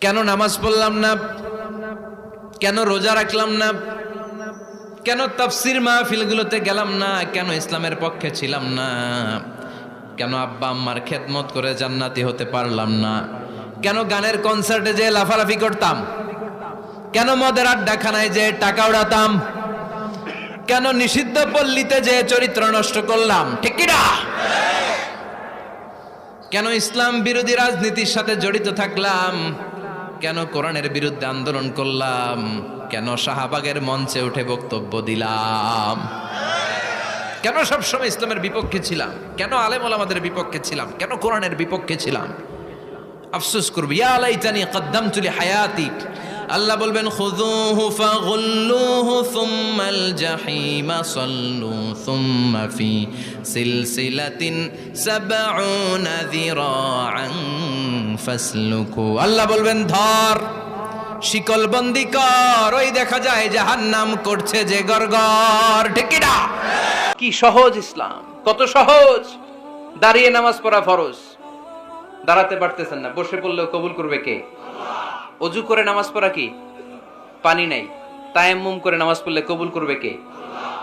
কেন নামাজ পড়লাম না? কেন রোজা রাখলাম না? কেন তাফসির মাহফিলগুলোতে গেলাম না? কেন ইসলামের পক্ষে ছিলাম না? কেন আব্বা আম্মার খেদমত করে জান্নাতি হতে পারলাম না? কেন গানের কনসার্টে যে লাফালাফি করতাম? কেন মদের আড্ডাখানায় যে টাকা উড়াতাম? কেন নিষিদ্ধ পল্লীতে যে চরিত্র নষ্ট করলাম? ঠিক কেন ইসলাম বিরোধী রাজনীতির সাথে জড়িত থাকলাম? কেন কোরআনের বিরুদ্ধে আন্দোলন করলাম? কেন শাহবাগের মঞ্চে উঠে বক্তব্য দিলাম? কেন সবসময় ইসলামের বিপক্ষে ছিলাম? কেন আলেম আমাদের বিপক্ষে ছিলাম? কেন কোরআনের বিপক্ষে ছিলাম? আফসোস করবি, ইয়া জানি কদ্দাম চুলি হায়াতি আল্লাহ বলবেন, খুযুহু ফাগুল্লুহু সুম্মাল জাহিমা সাল্লু সুম্মা ফি সিলসিলাতিন সাবউনা যিরাআন ফাসলুকু। আল্লাহ বলবেন, ধর শিকল বন্দি কর, ওই দেখা যায় জাহান্নাম করছে যে গরগর। ঠিক না? কি সহজ ইসলাম, কত সহজ। দাঁড়িয়ে নামাজ পড়া ফরজ, দাঁড়াতে পারতেছেন না, বসে পড়লেও কবুল করবে কে? অজু করে নামাজ পড়া কি? পানি নাই। তায়াম্মুম করে নামাজ পড়লে কবুল করবে কে?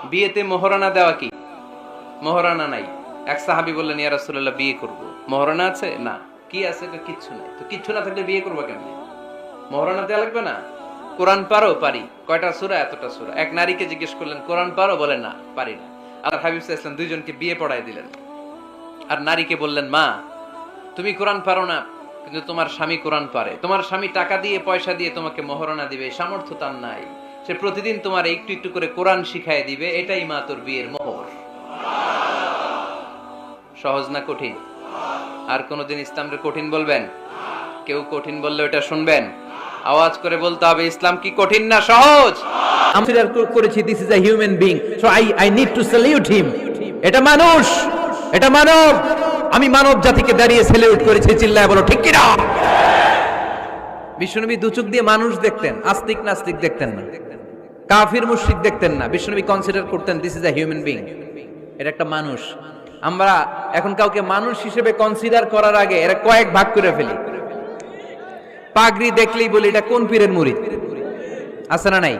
বিয়েতে মহরানা দেওয়া কি? মহরানা নাই। এক সাহাবি বললেন, ইয়া রাসূলুল্লাহ, বিয়ে করব। মহরানা আছে? না। কি আছে? কই কিচ্ছু নাই। তো কিচ্ছু না থাকলে বিয়ে করব কেমনে? মহরানা দেওয়া লাগবে না? কোরআন পারো? পারি। কয়টা সূরা? এতটা সূরা। এক নারীকে জিজ্ঞেস করলেন, কোরআন পারো? বলে, না, পারি না। আর হাবিব ওয়াসাল্লাম দুইজনকে বিয়ে পড়ায় দিলেন। আর নারীকে বললেন, মা, তুমি কোরআন পারো না। কিন্তু তোমার স্বামী কোরআন পারে। তোমার স্বামী টাকা দিয়ে, পয়সা দিয়ে তোমাকে মহারণা দিবে সামর্থ্য তার নাই। সে প্রতিদিন তোমার একটু একটু করে কোরআন শিখায় দিবে, এটাই মা তোর বিয়ের মোহর। সহজ না কঠিন? আর কোনোদিন ইসলামকে কঠিন বলবেন? কেউ কঠিন বললে ওটা শুনবেন? আওয়াজ করে বলতে হবে, ইসলাম কি কঠিন না সহজ? কর- করেছি this is a human being so I I need to salute him এটা মানুষ, এটা মানব। আমি মানব জাতিকে দাঁড়িয়ে স্যালিউট করেছি, চিল্লায় বলো, ঠিক কি না বিশ্বনবী দুচুক দিয়ে মানুষ দেখতেন, আস্তিক নাস্তিক দেখতেন না। কাফির মুশরিক দেখতেন না। বিশ্বনবী কনসিডার করতেন this is a human being এটা একটা মানুষ। আমরা এখন কাউকে মানুষ হিসেবে কনসিডার করার আগে এরা কয়েক ভাগ করে ফেলি। পাগড়ি দেখলেই বলি, এটা কোন পীরের মুরিদ আছে না নাই?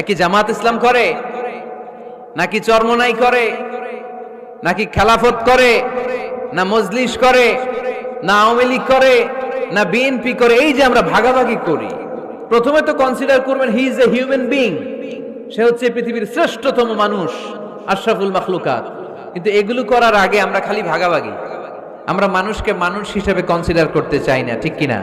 একই জামাত ইসলাম করে, নাকি চরমনাই করে? নাকি খেলাফত করে, না মজলিস করে, না আওয়ামী লীগ করে, না বিএনপি করে? এই যে আমরা ভাগাভাগি করি। প্রথমে তো কনসিডার করবেন he is a human being সে হচ্ছে পৃথিবীর শ্রেষ্ঠতম মানুষ, আশরাফুল মাখলুকাত। কিন্তু এগুলো করার আগে আমরা খালি ভাগাভাগি। আমরা মানুষকে মানুষ হিসেবে কনসিডার করতে চাই না, ঠিক কিনা?